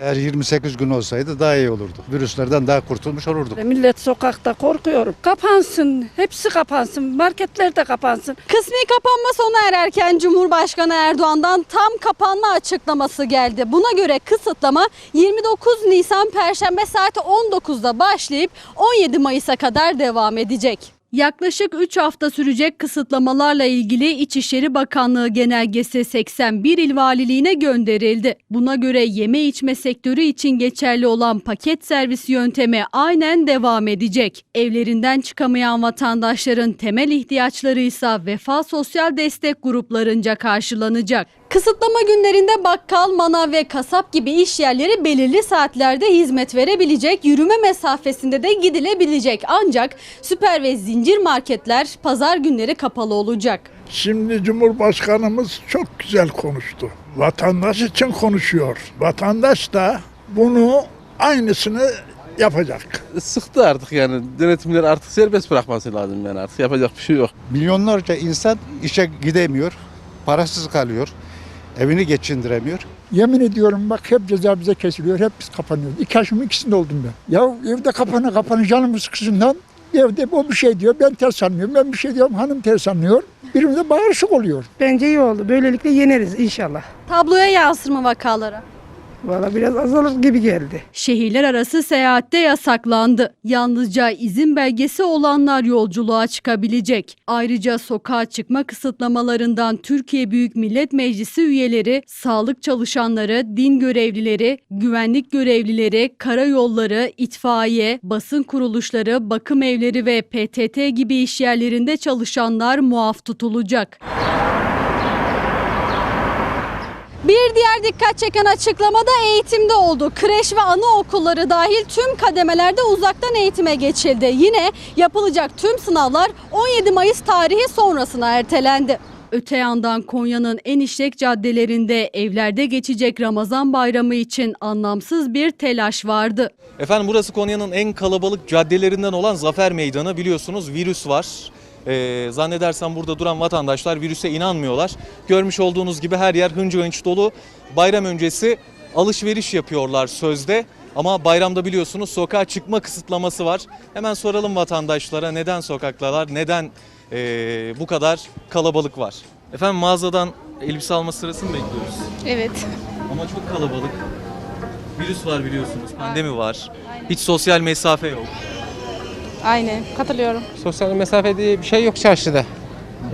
Eğer 28 gün olsaydı daha iyi olurdu. Virüslerden daha kurtulmuş olurduk. Millet sokakta korkuyor. Kapansın, hepsi kapansın, marketler de kapansın. Kısmi kapanma sona ererken Cumhurbaşkanı Erdoğan'dan tam kapanma açıklaması geldi. Buna göre kısıtlama 29 Nisan Perşembe saat 19'da başlayıp 17 Mayıs'a kadar devam edecek. Yaklaşık 3 hafta sürecek kısıtlamalarla ilgili İçişleri Bakanlığı genelgesi 81 il valiliğine gönderildi. Buna göre yeme içme sektörü için geçerli olan paket servis yöntemi aynen devam edecek. Evlerinden çıkamayan vatandaşların temel ihtiyaçları ise Vefa Sosyal Destek gruplarınca karşılanacak. Kısıtlama günlerinde bakkal, manav ve kasap gibi iş yerleri belirli saatlerde hizmet verebilecek, yürüme mesafesinde de gidilebilecek. Ancak süper ve zincir marketler pazar günleri kapalı olacak. Şimdi Cumhurbaşkanımız çok güzel konuştu. Vatandaş için konuşuyor. Vatandaş da bunu aynısını yapacak. sıktı artık yani denetimleri artık serbest bırakması lazım yani artık yapacak bir şey yok. Milyonlarca insan işe gidemiyor, parasız kalıyor, evini geçindiremiyor. Yemin ediyorum bak hep ceza bize kesiliyor, hep biz kapanıyoruz. İki yaşımın ikisinde oldum ben. Ya evde kapana kapana canımız sıkışından evde o bir şey diyor, ben ters anlıyorum. Ben bir şey diyorum, hanım ters anlıyor. Birimde bağırışık oluyor. Bence iyi oldu. Böylelikle yeneriz inşallah. Tabloya yansır mı vakalara? Valla biraz azalır gibi geldi. Şehirler arası seyahatte yasaklandı. Yalnızca izin belgesi olanlar yolculuğa çıkabilecek. Ayrıca sokağa çıkma kısıtlamalarından Türkiye Büyük Millet Meclisi üyeleri, sağlık çalışanları, din görevlileri, güvenlik görevlileri, karayolları, itfaiye, basın kuruluşları, bakım evleri ve PTT gibi işyerlerinde çalışanlar muaf tutulacak. Bir diğer dikkat çeken açıklama da eğitimde oldu. Kreş ve anaokulları dahil tüm kademelerde uzaktan eğitime geçildi. Yine yapılacak tüm sınavlar 17 Mayıs tarihi sonrasına ertelendi. Öte yandan Konya'nın en işlek caddelerinde evlerde geçecek Ramazan bayramı için anlamsız bir telaş vardı. Efendim burası Konya'nın en kalabalık caddelerinden olan Zafer Meydanı. Biliyorsunuz virüs var. Ee, zannedersem burada duran vatandaşlar virüse inanmıyorlar. Görmüş olduğunuz gibi her yer hınca hınç dolu. Bayram öncesi alışveriş yapıyorlar sözde. Ama bayramda biliyorsunuz sokağa çıkma kısıtlaması var. Hemen soralım vatandaşlara neden sokaktalar, neden ee, bu kadar kalabalık var. Efendim mağazadan elbise alma sırasını bekliyoruz. Evet. Ama çok kalabalık. Virüs var biliyorsunuz, pandemi var. Hiç sosyal mesafe yok. Aynen. Katılıyorum. Sosyal mesafe diye bir şey yok çarşıda.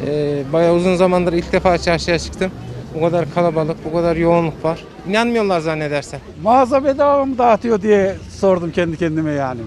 Ee, bayağı uzun zamandır ilk defa çarşıya çıktım. Bu kadar kalabalık, bu kadar yoğunluk var. İnanmıyorlar zannedersen. Mağaza bedava mı dağıtıyor diye sordum kendi kendime yani.